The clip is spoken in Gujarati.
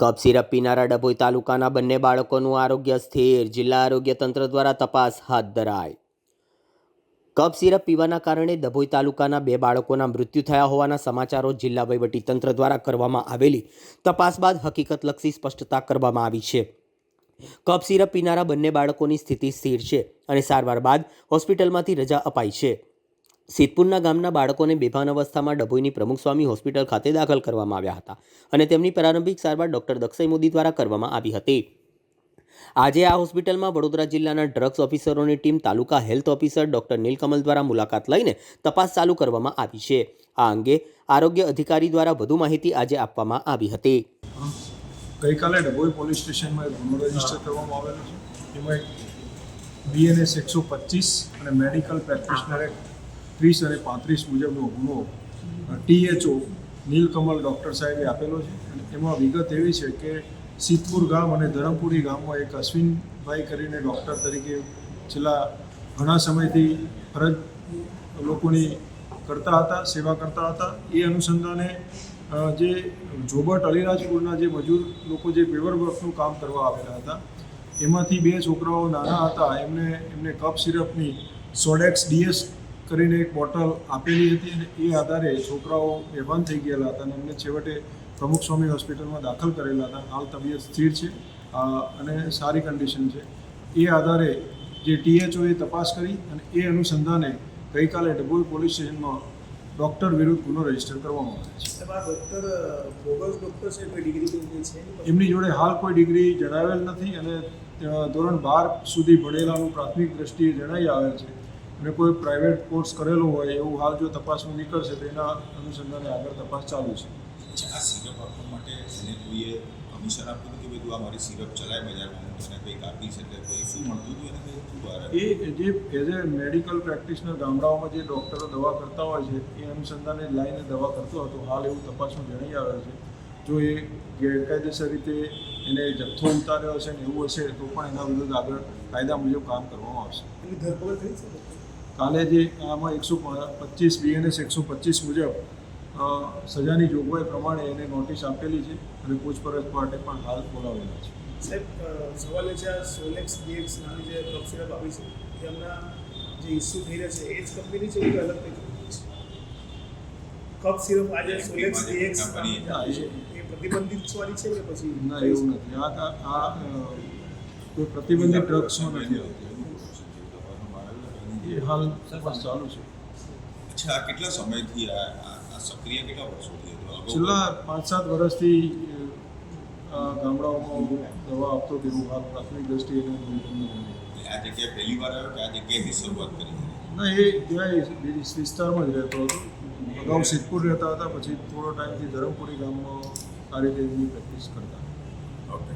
કપ સિરપ પીનારા ડભોઈ તાલુકાના બંને બાળકોનું આરોગ્ય સ્થિર. જિલ્લા આરોગ્ય તંત્ર દ્વારા તપાસ હાથ ધરાઈ. કપ સિરપ પીવાના કારણે ડભોઈ તાલુકાના બે બાળકોના મૃત્યુ થયા હોવાના સમાચારો જિલ્લા વહીવટી તંત્ર દ્વારા કરવામાં આવેલી. તપાસ બાદ હકીકતલક્ષી સ્પષ્ટતા કરવામાં આવી છે. કપ સિરપ પીનારા બંને બાળકોની સ્થિતિ સ્થિર છે અને સારવાર બાદ હોસ્પિટલમાંથી રજા અપાઈ છે. સિદ્ધપુરના ગામના બાળકોને બેભાન અવસ્થામાં ડભોઈની પ્રમુખ સ્વામી હોસ્પિટલ ખાતે દાખલ કરવામાં આવ્યા હતા અને તેમની પ્રારંભિક સારવાર ડોક્ટર દક્ષય મોદી દ્વારા કરવામાં આવી હતી. આજે આ હોસ્પિટલમાં વડોદરા જિલ્લાના drugs ઓફિસરોની team taluka health officer doctor Neelkamal દ્વારા મુલાકાત લઈને તપાસ ચાલુ કરવામાં આવી છે. આ અંગે આરોગ્ય અધિકારી દ્વારા વધુ માહિતી આજે આપવામાં આવી હતી. ગઈકાલે ડભોઈ પોલીસ સ્ટેશનમાં ગુનો રજિસ્ટર કરવામાં આવેલો છે. એમાં બીએનએસ એકસો પચીસ અને મેડિકલ પ્રેક્ટિશનર એક ત્રીસ અને પાંત્રીસ મુજબનો ગુનો ટીએચઓ નીલકમલ ડૉક્ટર સાહેબે આપેલો છે. અને એમાં વિગત એવી છે કે સિદ્ધપુર ગામ અને ધરમપુરી ગામમાં એક અશ્વિનભાઈ કરીને ડૉક્ટર તરીકે છેલ્લા ઘણા સમયથી ફરજ લોકોની કરતા હતા, સેવા કરતા હતા. એ અનુસંધાને જે જોબટ અલીરાજપુરના જે મજૂર લોકો જે પેવર વર્કનું કામ કરવા આવેલા હતા, એમાંથી બે છોકરાઓ નાના હતા. એમને એમને કપ સિરપની સોડેક્સ ડીએસ કરીને એક બોટલ આપેલી હતી અને એ આધારે છોકરાઓ બેભાન થઈ ગયેલા હતા અને એમને છેવટે પ્રમુખ સ્વામી હોસ્પિટલમાં દાખલ કરેલા હતા. હાલ તબિયત સ્થિર છે અને સારી કન્ડિશન છે. એ આધારે જે ટીએચઓએ તપાસ કરી અને એ અનુસંધાને ગઈકાલે ડભોઈ પોલીસ સ્ટેશનમાં ડૉક્ટર વિરુદ્ધ ગુનો રજિસ્ટર કરવામાં આવે છે. એમની જોડે હાલ કોઈ ડિગ્રી જણાવેલ નથી અને ધોરણ બાર સુધી ભણેલાનું પ્રાથમિક દ્રષ્ટિએ જણાઈ આવેલ છે. અને કોઈ પ્રાઇવેટ કોર્સ કરેલો હોય એવું હાલ જો તપાસમાં નીકળશે તો એના અનુસંધાને આગળ તપાસ ચાલુ છે. આ સિરપ આપવા માટે એને કોઈએ કમિશન આપ્યું હતું કે તું આ મારી સિરપ ચલાય બજારમાં હું તને કંઈક આપીશ એટલે કોઈ શું મળતું હતું એને કંઈ બહાર? એ જે એઝ એ મેડિકલ પ્રેક્ટિશનર ગામડાઓમાં જે ડૉક્ટરો દવા કરતા હોય છે એ અનુસંધાને લાઈને દવા કરતો હતો. હાલ એવું તપાસમાં જણાઈ આવે છે. જો એ ગેરકાયદેસર રીતે એને જથ્થો ઉતાર્યો હશે ને એવું હશે તો પણ એના વિરુદ્ધ આગળ કાયદા મુજબ કામ કરવામાં આવશે. ધરપકડ થઈ છે? કાલે જે આમાં એકસો પચીસ બીએનએસ એકસો પચીસ મુજબ સજાની જોગવાઈ પ્રમાણે એને નોટિસ આપેલી છે અને પૂછપરછ માટે પણ હાલ બોલાવેલા છે. સાહેબ સવાલ એ છે આ સોલેક્સ ડીએક્સ નામની જે કફ સિરપ આવી છે એ હમણાં જે ઇસ્યુ થઈ રહ્યા છે એ જ કંપનીની છે કે અલગ કઈ છે કફ સિરપ આજે સોલેક્સ ડીએક્સ નામની જે આવી છે. એ પ્રતિબંધિત વાળી છે કે પછી ના એવું નથી. આ આ- આ અ, કોઈ પ્રતિબંધિત ડ્રગ્સમાં નથી આવતી. એ હાલ તપાસ ચાલુ છે. અચ્છા આ કેટલા સમયથી આ આ આ સક્રિય કેટલા વર્ષોથી હતું? અગાઉ છેલ્લા પાંચ સાત વર્ષથી અ, આ ગામડાઓમાં દવા આપતો હતો એવું હાલ પ્રાથમિક દ્રષ્ટિએ એને એટલે આ જગ્યાએ પહેલી વાર આવ્યો કે આ જગ્યાએથી શરૂઆત કરી? ના, એ ત્યાં વિસ્તારમાં જ રહેતો હતો. અગાઉ સિદ્ધપુર રહેતા હતા, પછી થોડો ટાઈમથી ધરમપુરી ગામમાં આ રીતે એમની પ્રેક્ટિસ કરતા ઓકે